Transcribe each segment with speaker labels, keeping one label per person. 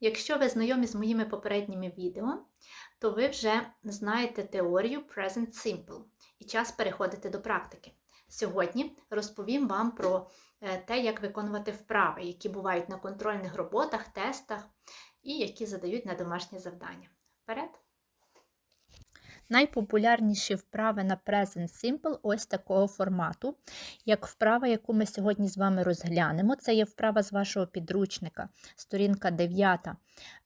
Speaker 1: Якщо ви знайомі з моїми попередніми відео, то ви вже знаєте теорію Present Simple і час переходити до практики. Сьогодні розповім вам про е, те, як виконувати вправи, які бувають на контрольних роботах, тестах і які задають на домашнє завдання. Вперед! Найпопулярніші вправи на Present Simple ось такого формату, як вправа, яку ми сьогодні з вами розглянемо. Це є вправа з вашого підручника, сторінка 9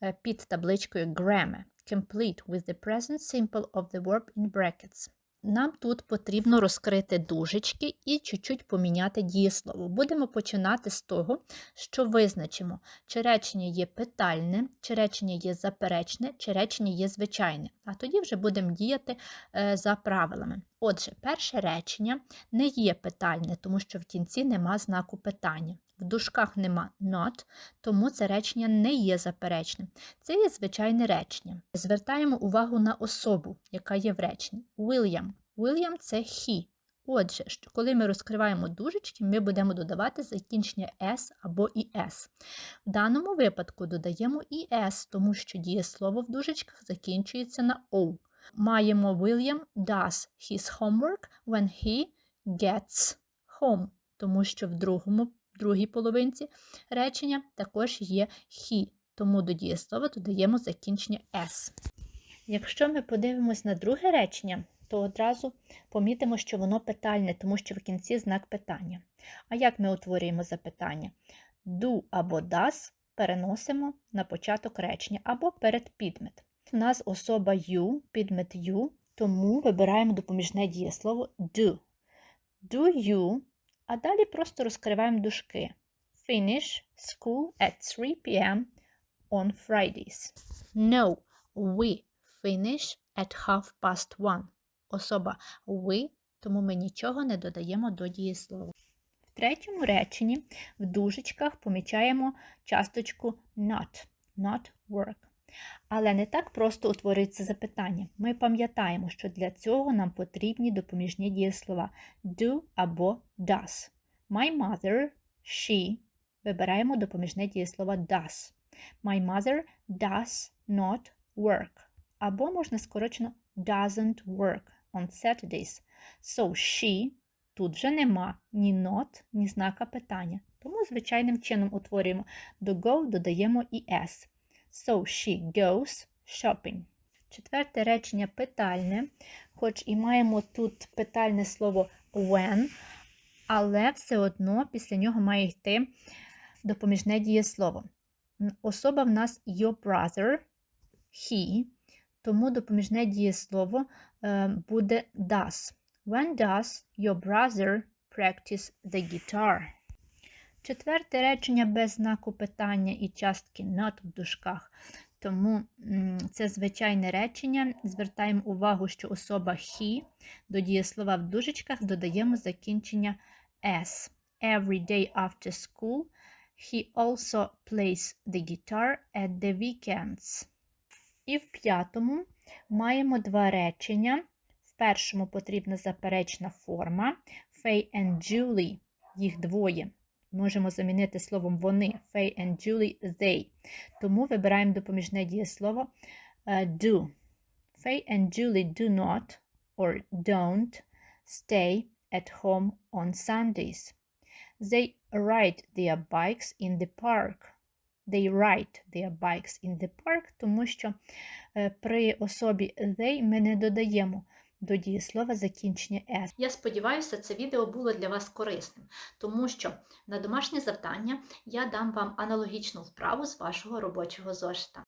Speaker 1: е, під табличкою Grammar. Complete with the present simple of the verb in brackets. Нам тут потрібно розкрити дужечки і чуть-чуть поміняти дієслово. Будемо починати з того, що визначимо, чи речення є питальне, чи речення є заперечне, чи речення є звичайне. А тоді вже будемо діяти е, за правилами. Отже, перше речення не є питальне, тому що в кінці нема знаку питання. В дужках нема not, тому це речення не є заперечним. Це є звичайне речення. Звертаємо увагу на особу, яка є в реченні. William. William – це he. Отже, коли ми розкриваємо дужечки, ми будемо додавати закінчення S або «es». В даному випадку додаємо «es», тому що дієслово в дужечках закінчується на O. Маємо William does his homework when he gets home, тому що в другому другій половинці речення також є he, тому до дієслова додаємо закінчення s. Якщо ми подивимось на друге речення, то одразу помітимо, що воно питальне, тому що в кінці знак питання. А як ми утворюємо запитання? Do або does переносимо на початок речення або перед підмет. У нас особа you, підмет you, тому вибираємо допоміжне дієслово do. Do you а далі просто розкриваємо дужки. Finish school at 3 p.m. on Fridays. No, we finish at half past one. Особа we, тому ми нічого не додаємо до дієслова. В третьому реченні в дужечках помічаємо часточку not, not work. Але не так просто утворюється запитання. Ми пам'ятаємо, що для цього нам потрібні допоміжні дієслова do або does. My mother, she. Вибираємо допоміжне дієслово does. My mother does not work. Або можна скорочено doesn't work on Saturdays. So she тут вже нема ні not, ні знака питання. Тому звичайним чином утворюємо до go, додаємо і s. So she goes shopping. Четверте речення питальне, хоч і маємо тут питальне слово when, але все одно після нього має йти допоміжне дієслово. Особа в нас your brother, he, тому допоміжне дієслово е, буде does. When does your brother practice the guitar? Четверте речення без знаку питання і частки not в дужках. Тому це звичайне речення. Звертаємо увагу, що особа he до дієслова в дужечках додаємо закінчення S. Every day after school, he also plays the guitar at the weekends. І в п'ятому маємо два речення. В першому потрібна заперечна форма. Faye and Julie, їх двоє можемо замінити словом вони, Faye and Julie, they. Тому вибираємо допоміжне дієслово do. Faye and Julie do not or don't stay at home on Sundays. They ride their bikes in the park. They ride their bikes in the park, тому що при особі they ми не додаємо до дієслова закінчення S. Я сподіваюся, це відео було для вас корисним, тому що на домашнє завдання я дам вам аналогічну вправу з вашого робочого зошита.